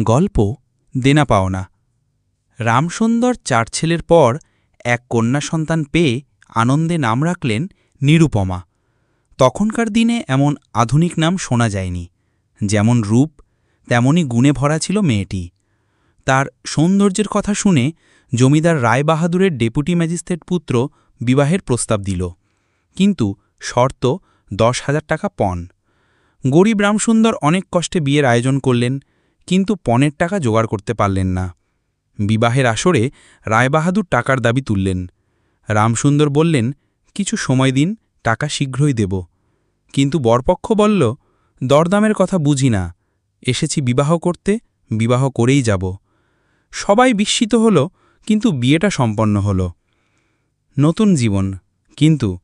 গল্প দেনা পাওনা রামসুন্দর চার ছেলের পর এক কন্যা সন্তান পেয়ে আনন্দে নাম রাখলেন নিরুপমা। তখনকার দিনে এমন আধুনিক নাম শোনা যায়নি। যেমন রূপ, তেমনি গুণে ভরা ছিল মেয়েটি। তার সৌন্দর্যের কথা শুনে জমিদার রায়বাহাদুরের ডেপুটি ম্যাজিস্ট্রেট পুত্র বিবাহের প্রস্তাব দিল। কিন্তু শর্ত দশ হাজার টাকা পণ। গরিব রামসুন্দর অনেক কষ্টে বিয়ের আয়োজন করলেন কিন্তু পণের টাকা জোগাড় করতে পারলেন না। বিবাহের আসরে রায়বাহাদুর টাকার দাবি তুললেন। রামসুন্দর বললেন, কিছু সময় দিন, টাকা শীঘ্রই দেব। কিন্তু বরপক্ষ বলল, দরদামের কথা বুঝি না। এসেছি বিবাহ করতে, বিবাহ করেই যাব। সবাই বিস্মিত হল, কিন্তু বিয়েটা সম্পন্ন হল। নতুন জীবন, কিন্তু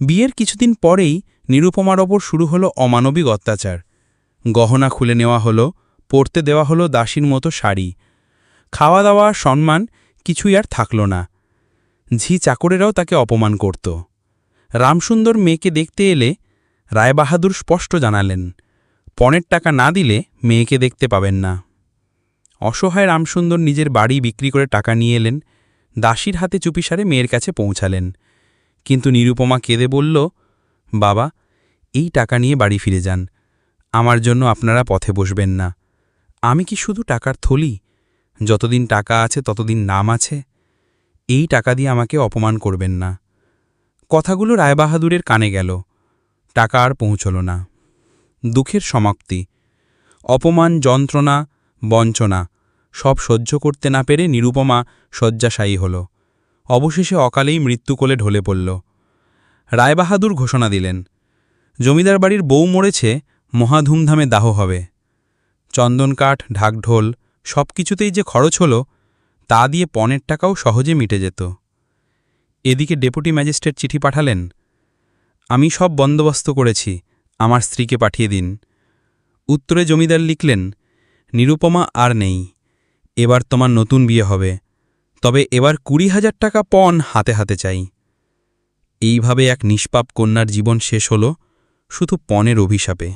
বিয়ের কিছুদিন পরেই নিরুপমার ওপর শুরু হলো অমানবিক অত্যাচার। গহনা খুলে নেওয়া হলো পরতে দেওয়া হলো দাসীর মতো শাড়ি। খাওয়া দাওয়া সম্মান কিছুই আর থাকল না। ঝি চাকরেরাও তাকে অপমান করত। রামসুন্দর মেয়েকে দেখতে এলে রায়বাহাদুর স্পষ্ট জানালেন, পণের টাকা না দিলে মেয়েকে দেখতে পাবেন না। অসহায় রামসুন্দর নিজের বাড়ি বিক্রি করে টাকা নিয়ে এলেন, দাসীর হাতে চুপিসারে মেয়ের কাছে পৌঁছালেন। কিন্তু নিরুপমা কেঁদে বলল, বাবা, এই টাকা নিয়ে বাড়ি ফিরে যান। আমার জন্য আপনারা পথে বসবেন না। আমি কি শুধু টাকার থলি? যতদিন টাকা আছে, ততদিন নাম আছে। এই টাকা দিয়ে আমাকে অপমান করবেন না। কথাগুলো রায়বাহাদুরের কানে গেল। টাকা আর পৌঁছল না। দুঃখের সমাপ্তি। অপমান, যন্ত্রণা, বঞ্চনা, সব সহ্য করতে না পেরে নিরুপমা শয্যাশায়ী হল। অবশেষে অকালেই মৃত্যুকোলে ঢলে পড়ল। রায়বাহাদুর ঘোষণা দিলেন, জমিদার বাড়ির বউ মরেছে মহাধুমধামে দাহ হবে। চন্দনকাঠ, ঢাকঢোল সব কিছুতেই যে খরচ হলো, তা দিয়ে পণের টাকাও সহজে মিটে যেত। এদিকে ডেপুটি ম্যাজিস্ট্রেট চিঠি পাঠালেন, আমি সব বন্দোবস্ত করেছি, আমার স্ত্রীকে পাঠিয়ে দিন। উত্তরে জমিদার লিখলেন, নিরুপমা আর নেই, এবার তোমার নতুন বিয়ে হবে, তবে এবার কুড়ি হাজার টাকা পণ হাতে হাতে চাই। এইভাবে এক নিষ্পাপ কন্যার জীবন শেষ হল শুধু পণের অভিশাপে।